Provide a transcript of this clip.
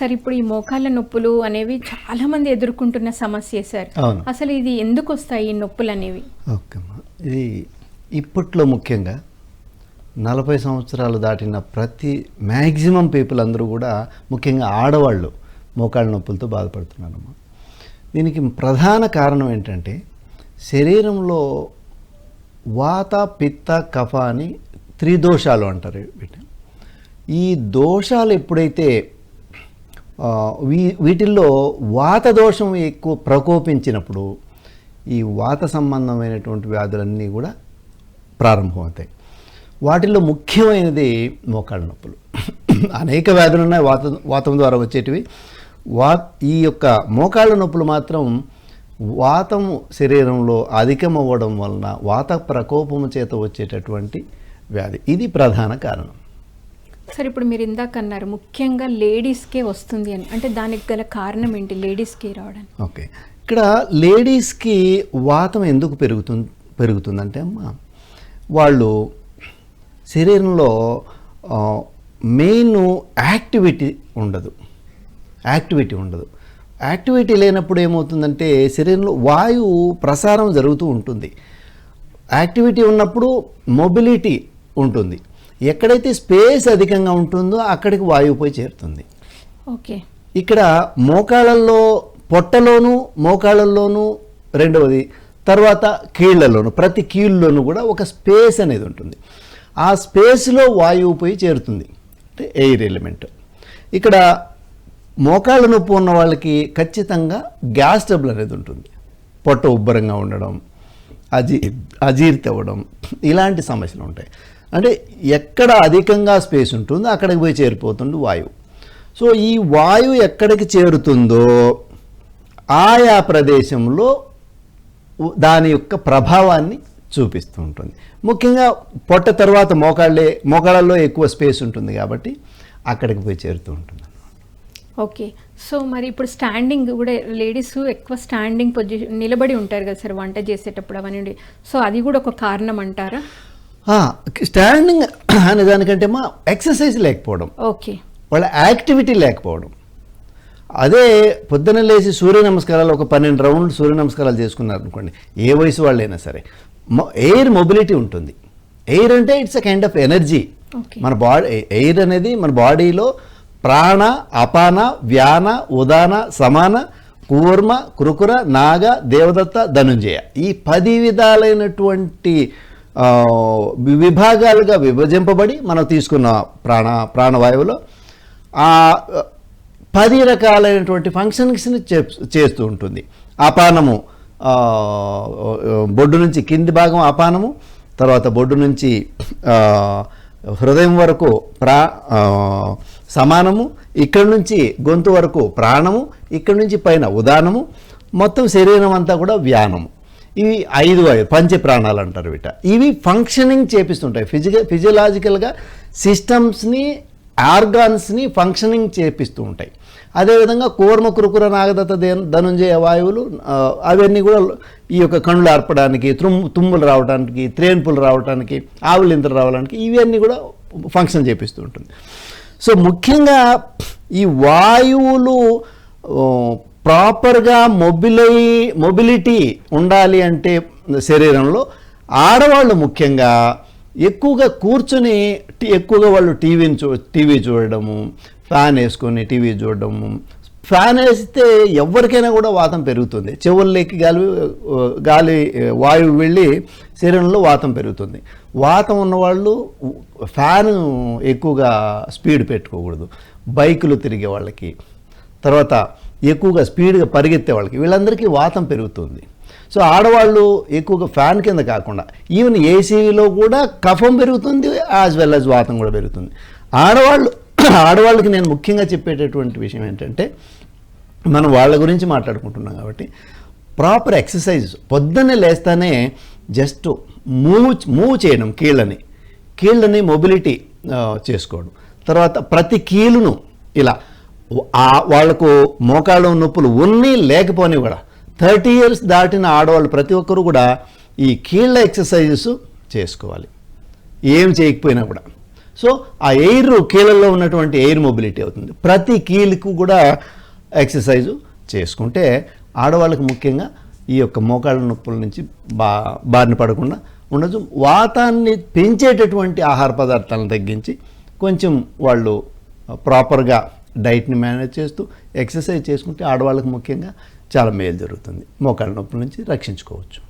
Sir ఇప్పుడు ఈ మోకాళ్ళ నొప్పులు అనేవి చాలా మంది ఎదుర్కొంటున్న సమస్య సార్. అసలు ఇది ఎందుకు వస్తాయి ఈ నొప్పులు అనేవి? ఇది ఇప్పట్లో ముఖ్యంగా నలభై సంవత్సరాలు దాటిన ప్రతి మ్యాక్సిమం పీపుల్ అందరూ కూడా ముఖ్యంగా ఆడవాళ్ళు మోకాళ్ళ నొప్పులతో బాధపడుతున్నారమ్మా దీనికి ప్రధాన కారణం ఏంటంటే శరీరంలో వాత పిత్త కఫ అని త్రిదోషాలు అంటారు వీటిని. ఈ దోషాలు ఎప్పుడైతే వీ వీటిల్లో వాత దోషం ఎక్కువ ప్రకోపించినప్పుడు ఈ వాత సంబంధమైనటువంటి వ్యాధులన్నీ కూడా ప్రారంభమవుతాయి. వాటిల్లో ముఖ్యమైనది మోకాళ్ళ నొప్పులు. అనేక వ్యాధులు ఉన్నాయి వాత వాతం ద్వారా వచ్చేటివి. వా ఈ యొక్క మోకాళ్ళ నొప్పులు మాత్రం వాతం శరీరంలో అధికమవ్వడం వలన వాత ప్రకోపము చేత వచ్చేటటువంటి వ్యాధి. ఇది ప్రధాన కారణం. సార్ ఇప్పుడు మీరు ఇందాక అన్నారు ముఖ్యంగా లేడీస్కే వస్తుంది అని. అంటే దానికి గల కారణం ఏంటి లేడీస్కి రావడానికి? ఓకే. ఇక్కడ లేడీస్కి వాతం ఎందుకు పెరుగుతుంది పెరుగుతుందంటే అమ్మా వాళ్ళు శరీరంలో మెయిన్ యాక్టివిటీ ఉండదు. యాక్టివిటీ ఉండదు. యాక్టివిటీ లేనప్పుడు ఏమవుతుందంటే శరీరంలో వాయువు ప్రసారం జరుగుతూ ఉంటుంది. యాక్టివిటీ ఉన్నప్పుడు మొబిలిటీ ఉంటుంది. ఎక్కడైతే స్పేస్ అధికంగా ఉంటుందో అక్కడికి వాయువు పోయి చేరుతుంది. ఓకే. ఇక్కడ మోకాళ్ళల్లో పొట్టలోను మోకాళ్ళల్లోనూ రెండవది తర్వాత కీళ్ళలోను ప్రతి కీళ్ళలోనూ కూడా ఒక స్పేస్ అనేది ఉంటుంది. ఆ స్పేస్లో వాయువు పోయి చేరుతుంది. అంటే ఎయిర్ ఎలిమెంట్. ఇక్కడ మోకాళ్ళ నొప్పి ఉన్న వాళ్ళకి ఖచ్చితంగా గ్యాస్ ట్రబుల్ అనేది ఉంటుంది. పొట్ట ఉబ్బరంగా ఉండడం అజీ అజీర్తి అవ్వడం ఇలాంటి సమస్యలు ఉంటాయి. అంటే ఎక్కడ అధికంగా స్పేస్ ఉంటుందో అక్కడికి పోయి చేరిపోతుంది వాయువు. సో ఈ వాయువు ఎక్కడికి చేరుతుందో ఆయా ప్రదేశంలో దాని యొక్క ప్రభావాన్ని చూపిస్తూ ఉంటుంది. ముఖ్యంగా పొట్ట తర్వాత మోకాళ్ళే మోకాళ్ళలో ఎక్కువ స్పేస్ ఉంటుంది కాబట్టి అక్కడికి పోయి చేరుతూ ఉంటుంది. ఓకే. సో మరి ఇప్పుడు స్టాండింగ్ కూడా లేడీస్ ఎక్కువ స్టాండింగ్ పొజిషన్ నిలబడి ఉంటారు కదా సార్ వంట చేసేటప్పుడు అవన్నీ. సో అది కూడా ఒక కారణం అంటారా? స్టాండింగ్ అనే దానికంటే మా ఎక్సర్సైజ్ లేకపోవడం. ఓకే వాళ్ళ యాక్టివిటీ లేకపోవడం. అదే పొద్దున లేచి సూర్య నమస్కారాలు ఒక పన్నెండు రౌండ్లు సూర్య నమస్కారాలు చేసుకున్నారు అనుకోండి ఏ వయసు వాళ్ళైనా సరే. ఎయిర్ మొబిలిటీ ఉంటుంది. ఎయిర్ అంటే it's a kind of energy మన బాడీ ఎయిర్ అనేది మన బాడీలో ప్రాణ అపాన వ్యాన ఉదాన సమాన కూర్మ కృకుర నాగ దేవదత్త ధనుంజయ ఈ పది విధాలైనటువంటి విభాగాలుగా విభజింపబడి మనం తీసుకున్న ప్రాణ ప్రాణవాయువులో ఆ పది రకాలైనటువంటి ఫంక్షన్స్ని చేస్తూ ఉంటుంది. అపానము బొడ్డు నుంచి కింది భాగం అపానము తర్వాత బొడ్డు నుంచి హృదయం వరకు ప్రా సమానము ఇక్కడి నుంచి గొంతు వరకు ప్రాణము ఇక్కడి నుంచి పైన ఉదానము మొత్తం శరీరం అంతా కూడా వ్యానము. ఇవి ఐదు ఐదు పంచ ప్రాణాలు అంటారు వీట ఇవి ఫంక్షనింగ్ చేపిస్తుంటాయి. ఫిజికల్ ఫిజియలాజికల్గా సిస్టమ్స్ని ఆర్గాన్స్ని ఫంక్షనింగ్ చేపిస్తూ ఉంటాయి. అదేవిధంగా కూర్మ కురుకుర నాగదత్త ధనుంజయ వాయువులు అవన్నీ కూడా ఈ యొక్క కళ్ళు ఆర్పడానికి తుమ్ తుమ్ములు రావడానికి త్రేన్పులు రావడానికి ఆవులింతలు రావడానికి ఇవన్నీ కూడా ఫంక్షన్ చేపిస్తూ ఉంటుంది. సో ముఖ్యంగా ఈ వాయువులు ప్రాపర్గా మొబిలై మొబిలిటీ ఉండాలి అంటే శరీరంలో ఆడవాళ్ళు ముఖ్యంగా ఎక్కువగా కూర్చొని ఎక్కువగా వాళ్ళు టీవీని చూ టీవీ చూడడము ఫ్యాన్ వేసుకొని టీవీ చూడడము. ఫ్యాన్ వేస్తే ఎవరికైనా కూడా వాతం పెరుగుతుంది. చెవుల్లోకి గాలి గాలి వాయువు వెళ్ళి శరీరంలో వాతం పెరుగుతుంది. వాతం ఉన్నవాళ్ళు ఫ్యాన్ ఎక్కువగా స్పీడ్ పెట్టుకోకూడదు. బైకులు తిరిగే వాళ్ళకి. తర్వాత ఎక్కువగా స్పీడ్గా పరిగెత్తే వాళ్ళకి వీళ్ళందరికీ వాతం పెరుగుతుంది. సో ఆడవాళ్ళు ఎక్కువగా ఫ్యాన్ కింద కాకుండా ఈవెన్ ఏసీలో కూడా కఫం పెరుగుతుంది యాజ్ వెల్ యాజ్ వాతం కూడా పెరుగుతుంది. ఆడవాళ్ళు ఆడవాళ్ళకి నేను ముఖ్యంగా చెప్పేటటువంటి విషయం ఏంటంటే మనం వాళ్ళ గురించి మాట్లాడుకుంటున్నాం కాబట్టి ప్రాపర్ ఎక్సర్సైజ్ పొద్దున్నే లేస్తానే జస్ట్ మూవ్ మూవ్ చేయడం కీళ్ళని కీళ్ళని మొబిలిటీ చేసుకోవడం. తర్వాత ప్రతి కీలును ఇలా ఆ వాళ్ళకు మోకాళ్ళ నొప్పులు ఉన్ని లేకపోని కూడా థర్టీ ఇయర్స్ దాటిన ఆడవాళ్ళు ప్రతి ఒక్కరు కూడా ఈ కీళ్ళ ఎక్సర్సైజెస్ చేసుకోవాలి. ఏం చేయకపోయినా కూడా. సో ఆ ఎయిర్ కీళ్ళల్లో ఉన్నటువంటి ఎయిర్ మొబిలిటీ అవుతుంది. ప్రతి కీలుకు కూడా ఎక్సర్సైజు చేసుకుంటే ఆడవాళ్ళకి ముఖ్యంగా ఈ యొక్క మోకాళ్ళ నొప్పుల నుంచి బా బారిన పడకుండా ఉండదు వాతాన్ని పెంచేటటువంటి ఆహార పదార్థాలను తగ్గించి కొంచెం వాళ్ళు ప్రాపర్గా డైట్ని మేనేజ్ చేస్తూ ఎక్సర్సైజ్ చేసుకుంటే ఆడవాళ్ళకి ముఖ్యంగా చాలా మేలు జరుగుతుంది. మోకాళ్ళ నొప్పుల నుంచి రక్షించుకోవచ్చు.